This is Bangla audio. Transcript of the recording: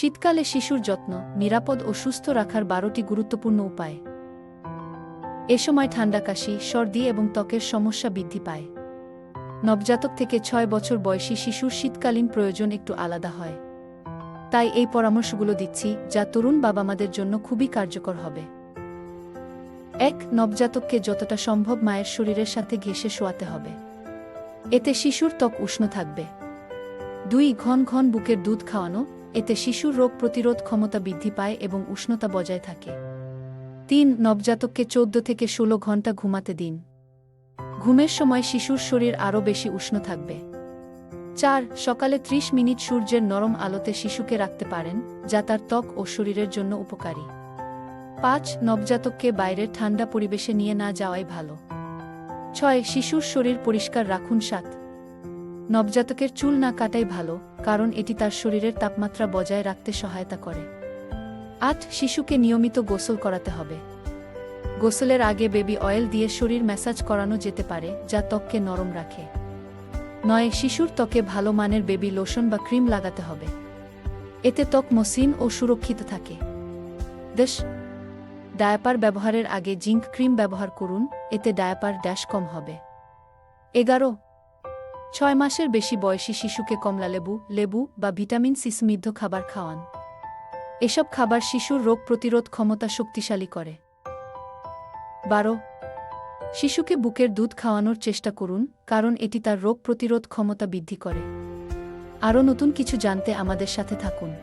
শীতকালে শিশুর যত্ন, নিরাপদ ও সুস্থ রাখার বারোটি গুরুত্বপূর্ণ উপায়। এ সময় ঠান্ডা কাশি, সর্দি এবং ত্বকের সমস্যা বৃদ্ধি পায়। নবজাতক থেকে ছয় বছর বয়সী শিশুর শীতকালীন প্রয়োজন একটু আলাদা হয়। তাই এই পরামর্শগুলো দিচ্ছি, যা তরুণ বাবা মাদের জন্য খুবই কার্যকর হবে। এক, নবজাতককে যতটা সম্ভব মায়ের শরীরের সাথে ঘেঁষে শোয়াতে হবে। এতে শিশুর ত্বক উষ্ণ থাকবে। দুই, ঘন ঘন বুকের দুধ খাওয়ানো এতে শিশুর রোগ প্রতিরোধ ক্ষমতা বৃদ্ধি পায় এবং উষ্ণতা বজায় থাকে। তিন, নবজাতককে চোদ্দ থেকে ষোলো ঘণ্টা ঘুমাতে দিন। ঘুমের সময় শিশুর শরীর আরও বেশি উষ্ণ থাকবে। চার, সকালে ত্রিশ মিনিট সূর্যের নরম আলোতে শিশুকে রাখতে পারেন, যা তার ত্বক ও শরীরের জন্য উপকারী। পাঁচ, নবজাতককে বাইরের ঠান্ডা পরিবেশে নিয়ে না যাওয়াই ভালো। ছয়, শিশুর শরীর পরিষ্কার রাখুন। সাত নবজাতকের চুল না কাটাই ভালো, কারণ এটি তার শরীরের তাপমাত্রা বজায় রাখতে সহায়তা করে। আট, শিশুকে নিয়মিত গোসল করাতে হবে। গোসলের আগে বেবি অয়েল দিয়ে শরীর ম্যাসাজ করানো যেতে পারে, যা ত্বককে নরম রাখে। নয়, শিশুর ত্বকে ভালো মানের বেবি লোশন বা ক্রিম লাগাতে হবে। এতে ত্বক মসৃণ ও সুরক্ষিত থাকে। দশ, ডায়াপার ব্যবহারের আগে জিঙ্ক ক্রিম ব্যবহার করুন, এতে ডায়াপার ড্যাশ কম হবে। এগারো ছয় মাসের বেশি বয়সী শিশুকে কমলালেবু লেবু বা ভিটামিন সি সমৃদ্ধ খাবার খাওয়ান। এসব খাবার শিশুর রোগ প্রতিরোধ ক্ষমতা শক্তিশালী করে। বারো, শিশুকে বুকের দুধ খাওয়ানোর চেষ্টা করুন, কারণ এটি তার রোগ প্রতিরোধ ক্ষমতা বৃদ্ধি করে। আরও নতুন কিছু জানতে আমাদের সাথে থাকুন।